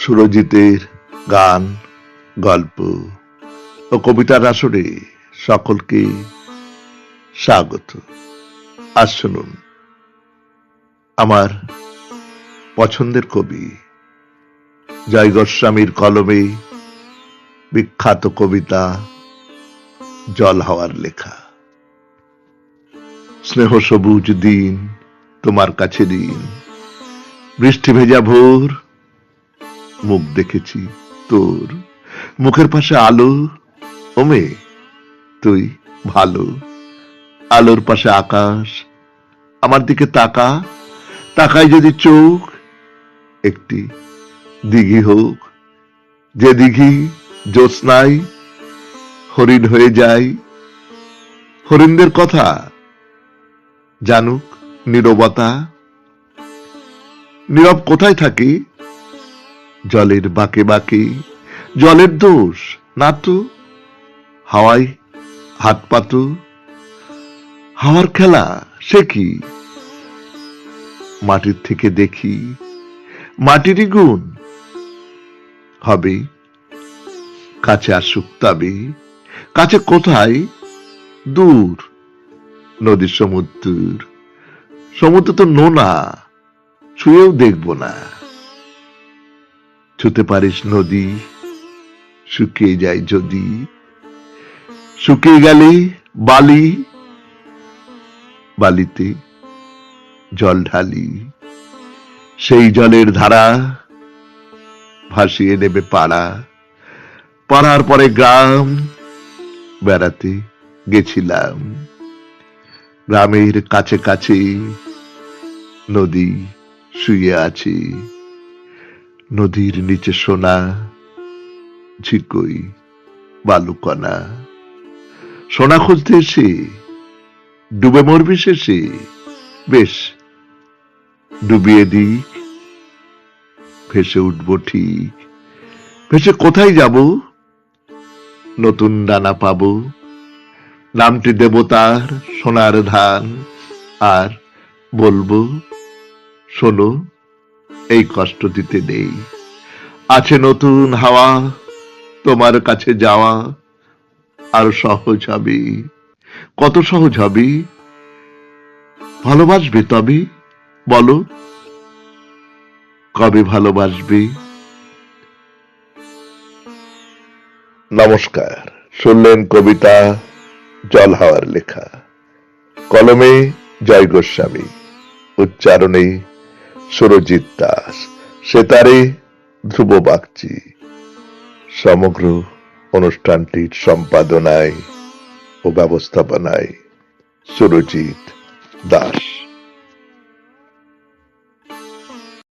সুরজিতের গান, গল্প ও কবিতার আসরে সকলকে স্বাগত। আজ শুনুন আমার পছন্দের কবি জয় গোস্বামীর কলমে বিখ্যাত কবিতা জল হওয়ার লেখা। স্নেহ সবুজ দিন তোমার কাছে দিন, বৃষ্টি ভেজা ভোর মুখ দেখেছি তোর। মুখের পাশে আলো। ওমে, তুই ভালো। আলোর পাশে আকাশ। আমার দিকে তাকা। তাকাই যদি চোখ। একটি দিঘি হোক। যে দিঘি জ্যোৎস্নায় হরিণ হয়ে যায়। হরিণদের কথা জানুক নীরবতা। নীরব কোথায় থাকি? জলের বাকে বাকে। জলের দোষ না তো হাওয়ায় হাত পাতো। হাওয়ার খেলা, সে কি? মাটির থেকে দেখি মাটিরই গুণ। হবে কাছে আসুক তবে। কাছে কোথায়? দূর নদী সমুদ্র। সমুদ্র তো নোনা, ছুঁয়েও দেখব না। ছুতে পারিস নদী, শুকিয়ে যায় যদি। শুকিয়ে গেলে বালি, বালিতে জল ঢালি। সেই জলের ধারা ভাসিয়ে নেবে পাড়া। পাড়ার পরে গ্রাম বেড়াতে গেছিলাম। গ্রামের কাছে কাছে নদী শুয়ে আছে। নদীর নিচে সোনা, ঝিকই, বালুকণা। সোনা খুঁজতে এসে, ডুবে মরবি শেষে, বেশ, ডুবিয়ে দিক, ভেসে উঠবো ঠিক। ভেসে কোথায় যাব? নতুন ডানা পাবো, নামটি দেবতার সোনার ধান, আর বলব, শোনো এই কষ্ট দিতে নেই। আছে নতুন হাওয়া, তোমার কাছে যাওয়া, আর সহজ হবে। কত সহজ হবে? ভালোবাসবে তবে, বলো। কবে ভালোবাসবে? নমস্কার, শুনলেন কবিতা জল হাওয়ার লেখা। কলমে জয় গোস্বামী, উচ্চারণে সুরজিৎ দাস। সেতারে ধ্রুব বাগচি সমগ্র অনুষ্ঠানটির সম্পাদনায় ও ব্যবস্থাপনায় সুরজিৎ দাস।